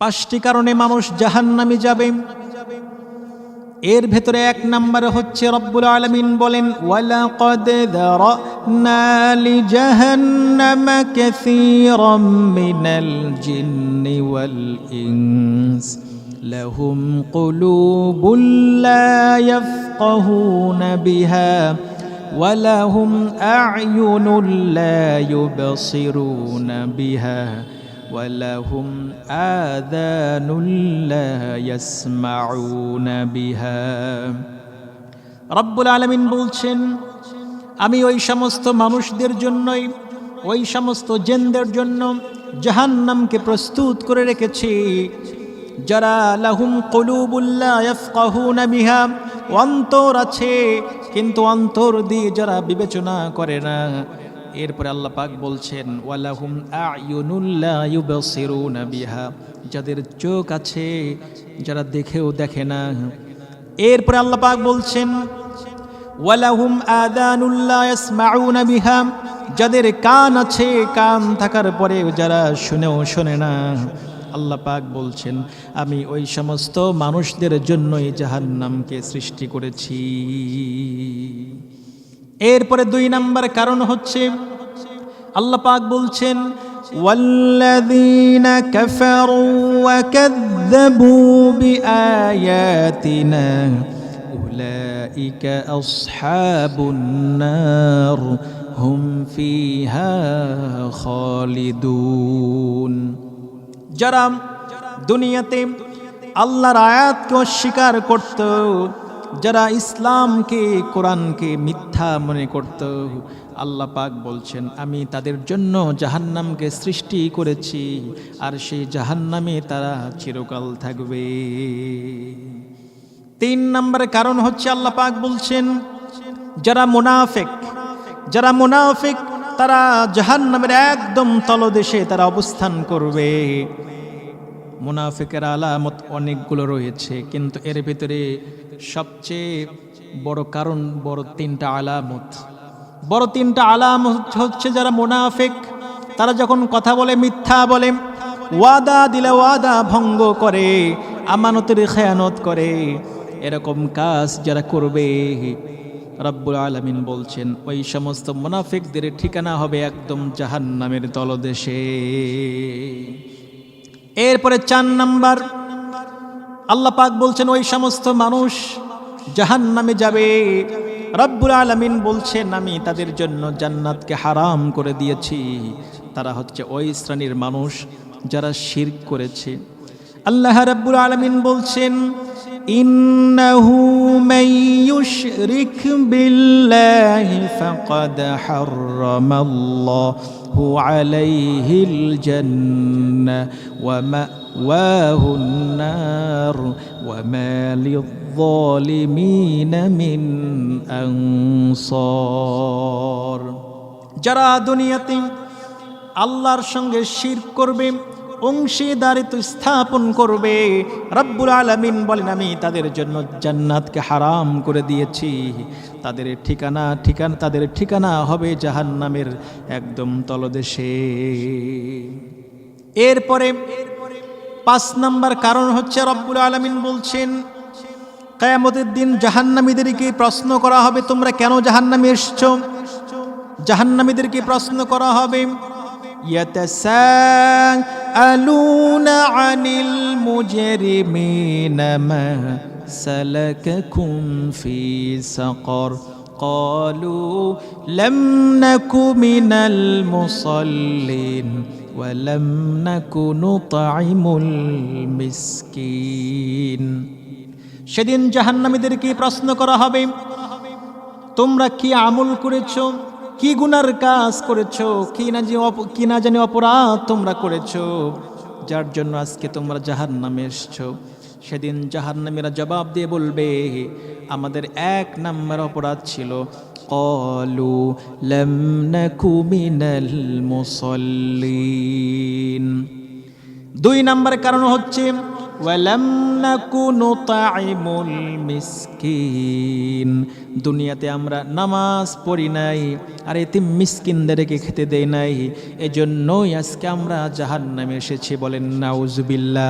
পাঁচটি কারণে মানুষ জাহান্নামে যাবে এর ভেতরে এক নম্বরে হচ্ছে রব্বুল আলমিন বলেন ওয়ালাকাদ যারানা লিজাহান্নামা কাসীরাম মিনাল জিন্নি ওয়াল ইনস লাহুম কুলুবুল লা ইয়াফকাহুনা বিহা ولهم أعين لا يبصرون بها ولهم آذان لا يسمعون بها রব্বুল আলমিন বলছেন আমি ওই সমস্ত মানুষদের জন্যই ওই সমস্ত জেনদের জন্য জাহান্নামকে প্রস্তুত করে রেখেছি যারা লাহুম কলুবুল্লাহ ইয়াফকাহুনা বিহা অন্তর আছে কিন্তু অন্তর দিয়ে যারা বিবেচনা করে না এরপরে আল্লাহ পাক বলছেন, ওয়ালাহুম আয়ুনুল্লা ইউবসিরুনা বিহা যাদের চোখ আছে, যারা দেখেও দেখে না। এরপরে আল্লাহ পাক বলছেন, ওয়ালাহুম আদানুল্লা ইয়াসমাউনা বিহা যাদের কান আছে, কান থাকার পরে যারা শুনেও শোনে না। আল্লাহ পাক বলছেন, আমি ওই সমস্ত মানুষদের জন্যই জাহান্নামকে সৃষ্টি করেছি। এরপরে দুই নাম্বার কারণ হচ্ছে আল্লাহ পাক বলছেন والذين كفروا وكذبوا بآياتنا أولئك أصحاب النار هم فيها خالدون যারা দুনিয়াতে আল্লাহর আয়াতকে অস্বীকার করত যারা ইসলামকে, কোরআনকে মিথ্যা মনে করত, আল্লাহ পাক বলছেন, আমি তাদের জন্য জাহান্নামকে সৃষ্টি করেছি, আর সেই জাহান্নামে তারা চিরকাল থাকবে। তিন নম্বর কারণ হচ্ছে আল্লাহ পাক বলছেন, যারা মুনাফেক যারা মুনাফেক, তারা জাহান্নামের একদম তলদেশে তারা অবস্থান করবে। মুনাফিকের আলামত অনেকগুলো রয়েছে, কিন্তু এর ভিতরে সবচেয়ে বড় কারণ, বড় তিনটা আলামত। বড় তিনটা আলামত হচ্ছে যারা মুনাফিক, তারা যখন কথা বলে, মিথ্যা বলে, ওয়াদা দিলে ওয়াদা ভঙ্গ করে, আমানতের খেয়ানত করে, এরকম কাজ যারা করবে, রব্বুল আলমিন বলছেন, ওই সমস্ত মুনাফিকদের ঠিকানা হবে একদম জাহান্নামের তলদেশে। এরপরে চার নাম্বার আল্লাহ পাক বলছেন ওই সমস্ত মানুষ জাহান নামে যাবে রব্বুল আলমিন বলছেন আমি তাদের জন্য জান্নাতকে হারাম করে দিয়েছি তারা হচ্ছে ওই শ্রেণীর মানুষ যারা শির করেছে আল্লাহ রব্বুল আলমিন বলছেন إنه من يشرك بالله فقد حرم الله عليه الجنة ومأواه النار وما للظالمين من أنصار যারা দুনিয়াতে আল্লাহর সঙ্গে শির করবে অংশীদারিত্ব স্থাপন করবে। রব্বুল আলমিন বলেন, আমি তাদের জন্য জান্নাতকে হারাম করে দিয়েছি। তাদের ঠিকানা ঠিকানা, তাদের ঠিকানা হবে জাহান্নামের একদম তলদেশে। এরপরে পাঁচ নাম্বার কারণ হচ্ছে, রব্বুল আলমিন বলছেন, কায়ামতের দিন জাহান্নামীদেরকে প্রশ্ন করা হবে, তোমরা কেন জাহান্নামে এসছ? জাহান্নামীদেরকে প্রশ্ন করা হবে يتساءلون عن المجرمين ما سلككم في سقر قالوا لم نك من المصلين ولم نك نطعم المسكين সেদিন জাহান্নামীদেরকে প্রশ্ন করা হবে তোমরা কি আমল করেছো কি গুনার কাজ করেছ? কি না যে কি না জানি অপরাধ তোমরা করেছ? যার জন্য আজকে তোমরা জাহান নামে এসছো। সেদিন জাহান নামীরা জবাব দিয়ে বলবে, আমাদের এক নাম্বার অপরাধ ছিল, কলু মুসল্লিন। দুই নাম্বার কারণ হচ্ছে ওয়ালাম নাকুনু তাইমুল মিসকিন। দুনিয়াতে আমরা নামাজ পড়ি নাই, আর এতে মিসকিনদেরকে খেতে দেই নাই। এজন্যই আজকে আমরা জাহান্নামে এসেছি বলেন, নাউজুবিল্লাহ।